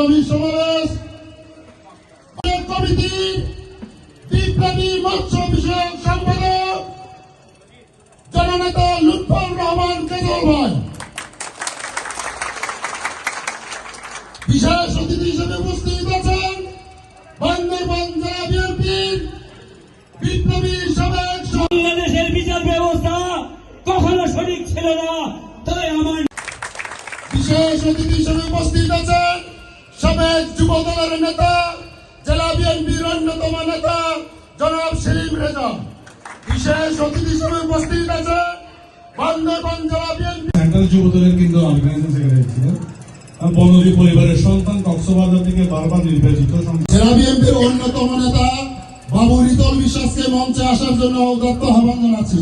সংগ্রামী সমাবেশ কমিটি বিপ্লবী মৎস্য বিষয়ক সম্পাদক জননেতা লুৎফর রহমান কেজল ভাই। বিশেষ অতিথি হিসেবে উপস্থিত আছেন বান্দরবান জেলা বিএনপির বিপ্লবী সহ- বাংলাদেশের বিচার ব্যবস্থা কখনো সঠিক ছিল না তাই আমার বিশেষ অতিথি হিসেবে উপস্থিত আছেন সাবেক যুব দলের নেতা জেলা বিএনপির অন্যতম নেতা জনাব সেলিম রেজা। বিশেষ অতিথি হিসেবে উপস্থিত আছে বান্দরবান জেলা বিএনপি। সেন্ট্রাল যুবদলের কিন্তু অর্গানাইজেশন সেক্রেটারি ছিলেন বনদী পরিবারের সন্তান কক্সবাজার থেকে বারবার নির্বাচিত জেলা বিএনপির অন্যতম নেতা বাবু রিতল বিশ্বাসকে মঞ্চে আসার জন্য উদাত্ত আহ্বান জানাচ্ছি।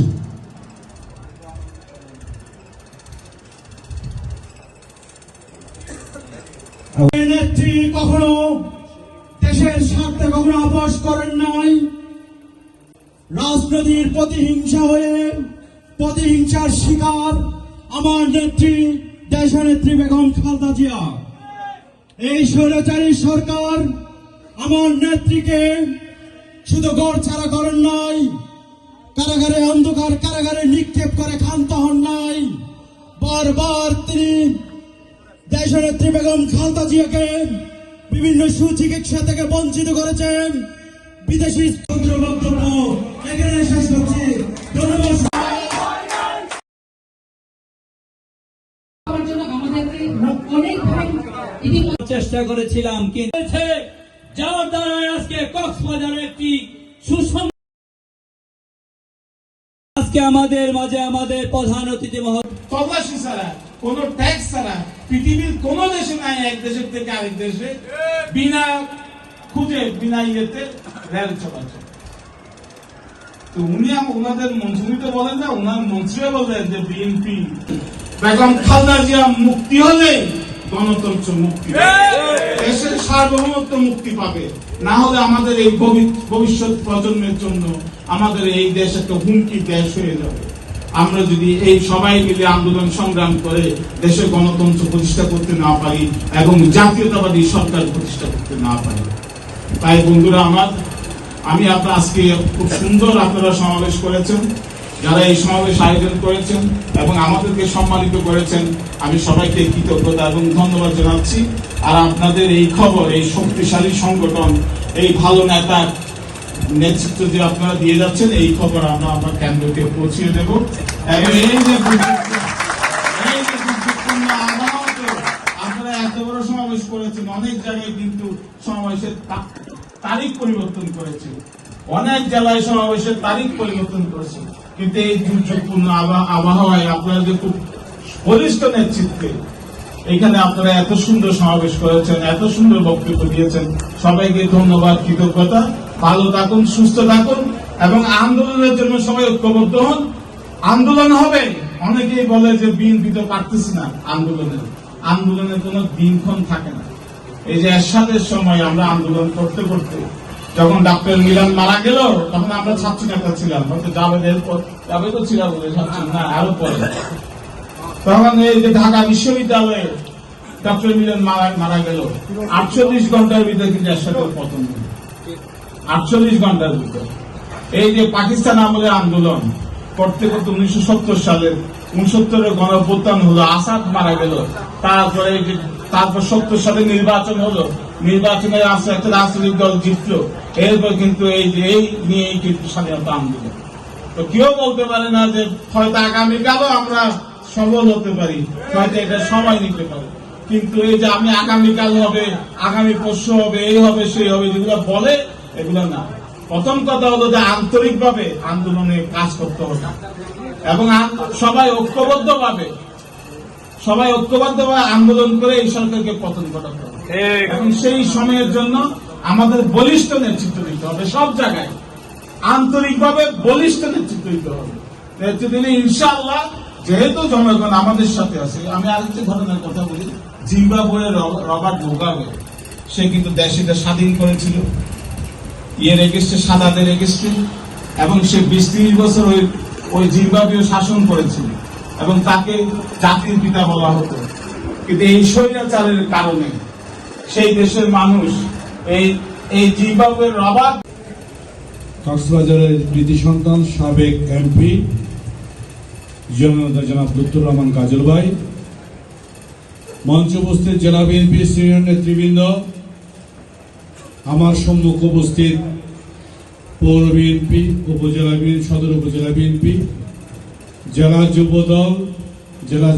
নেত্রী কখনো দেশের স্বার্থে কখনো আপোষ করেন নাই। রাজনৈতিক প্রতিহিংসা হয়ে প্রতিহিংসার শিকার আমার নেত্রী, দেশনেত্রী বেগম খালদা জিয়া। এই স্বৈরাচারী সরকার আমার নেত্রীকে শুধু গড় ছাড়া করেন নাই, কারাগারে অন্ধকার কারাগারে নিক্ষেপ করে ক্ষান্ত হন নাই। বারবার তিনি দেশনেত্রী বেগম খালদা জিয়াকে বিভিন্ন সুচিকিৎসা থেকে বঞ্চিত করেছেন বিদেশি বক্তব্য এখানে শেষ করছি। ধন্যবাদ। চেষ্টা করেছিলাম কিন্তু যার দ্বারা আজকে কক্সবাজারে একটি সুসম আজকে আমাদের মাঝে আমাদের প্রধান অতিথি মহোদয়। তল্লাশি কোন ট্যাক্স পৃথিবীর কোন দেশে নাই, এক দেশের থেকে আরেক দেশে। বিনা খুঁজে, বিনা ইয়েতে রেল চলাচল। তো উনি ওনাদের বলেন ওনার যে বিএনপি বেগম খালদা জিয়া মুক্তি হলে গণতন্ত্র মুক্তি। দেশের সার্বভৌমত্ব মুক্তি পাবে। না হলে আমাদের এই ভবিষ্যৎ প্রজন্মের জন্য আমাদের এই দেশ একটা হুমকি দেশ হয়ে যাবে। আমরা যদি এই সবাই মিলে আন্দোলন সংগ্রাম করে দেশে গণতন্ত্র প্রতিষ্ঠা করতে না পারি এবং জাতীয়তাবাদী সরকার প্রতিষ্ঠা করতে না পারি। তাই বন্ধুরা আমার, আমি আপনার আজকে খুব সুন্দর আপনারা সমাবেশ করেছেন, যারা এই সমাবেশ আয়োজন করেছেন এবং আমাদেরকে সম্মানিত করেছেন, আমি সবাইকে কৃতজ্ঞতা এবং ধন্যবাদ জানাচ্ছি। আর আপনাদের এই খবর, এই শক্তিশালী সংগঠন, এই ভালো নেতা নেতৃত্ব যে আপনারা দিয়ে যাচ্ছেন, এই খবর আমরা আমার কেন্দ্রকে পৌঁছিয়ে দেব। এবং এই যে আপনারা এত বড় সমাবেশ করেছেন, অনেক জায়গায় কিন্তু সমাবেশের তারিখ পরিবর্তন করেছে। অনেক জেলায় সমাবেশের তারিখ পরিবর্তন করেছে। কিন্তু এই দুর্যোগপূর্ণ আবহাওয়ায় আপনারা যে খুব বলিষ্ঠ নেতৃত্বে এখানে আপনারা এত সুন্দর সমাবেশ করেছেন, এত সুন্দর বক্তব্য দিয়েছেন, সবাইকে ধন্যবাদ, কৃতজ্ঞতা। ভালো থাকুন, সুস্থ থাকুন এবং আন্দোলনের জন্য সবাই ঐক্যবদ্ধ হন। আন্দোলন হবে। অনেকেই বলে যে বিএনপি তো পারতেছি না আন্দোলনের। আন্দোলনের কোনো দিনক্ষণ থাকে না। এই যে এরশাদের সময় আমরা আন্দোলন করতে করতে, যখন ডাক্তার মিলান মারা গেল, তখন আমরা ছাত্র নেতা ছিলাম। হয়তো জাভেদের পর তো ছিলাম না, আরও পরে। তখন এই যে ঢাকা বিশ্ববিদ্যালয়ে ডক্টর মিলন মারা মারা গেল। আটচল্লিশ ঘণ্টার ভিতরে কিন্তু এরশাদের পতন। আটচল্লিশ ঘণ্টার ভিতর। এই যে পাকিস্তান আমলের আন্দোলন করতে করতে উনিশশো সত্তর সালের উনসত্তরের গণঅভ্যুত্থান হলো, আসাদ মারা গেল। তারপরে তারপর সত্তর সালে নির্বাচন হলো নির্বাচনে আসে একটা রাজনৈতিক দল জিতলো। এরপর কিন্তু এই এই নিয়েই কিন্তু স্বাধীনতা আন্দোলন। তো কেউ বলতে পারে না যে, হয়তো আগামীকালও আমরা সফল হতে পারি, হয়তো এটা সময় নিতে পারে। কিন্তু এই যে আমি আগামীকাল হবে, আগামী পরশু হবে, এই হবে, সেই হবে যেগুলো বলে এগুলো না। প্রথম কথা হলো যে আন্তরিকভাবে আন্দোলনে কাজ করতে হবে এবং সবাই ঐক্যবদ্ধভাবে সবাই ঐক্যবদ্ধভাবে আন্দোলন করে এই সরকারকে পতন ঘটাতে হবে। এবং সেই সময়ের জন্য আমাদের বলিষ্ঠ নেতৃত্ব দিতে হবে সব জায়গায়। আন্তরিকভাবে বলিষ্ঠ নেতৃত্ব দিতে হবে। নেতৃত্ব দিলে ইনশাআল্লাহ যেহেতু জনগণ আমাদের সাথে আছে আমি আরেকটি ঘটনার কথা বলি। জিম্বাবুয়ের রব- রবার্ট মুগাবে সে কিন্তু দেশিটা স্বাধীন করেছিল। ইয়ের এগেস্টে সাদাদের এগেস্টে এবং সে বিশ ত্রিশ বছর ওই ওই জিম্বাবুয়ে শাসন করেছিল, এবং তাকে জাতির পিতা বলা হতো। কিন্তু এই স্বৈরাচারের কারণে সেই দেশের মানুষ এই এই জিম্বাবুয়ের রবার্ট কক্সবাজারের কৃতি সন্তান, সাবেক এমপি জননেতা জনাব লুত্তুর রহমান কাজল ভাই মঞ্চ উপস্থিত জেলা বিএনপি সিনিয়র নেতৃবৃন্দ আমার সম্মুখ উপস্থিত পৌর বিএনপি উপজেলা বিএনপি সদর উপজেলা বিএনপি জেলা যুবদল জেলা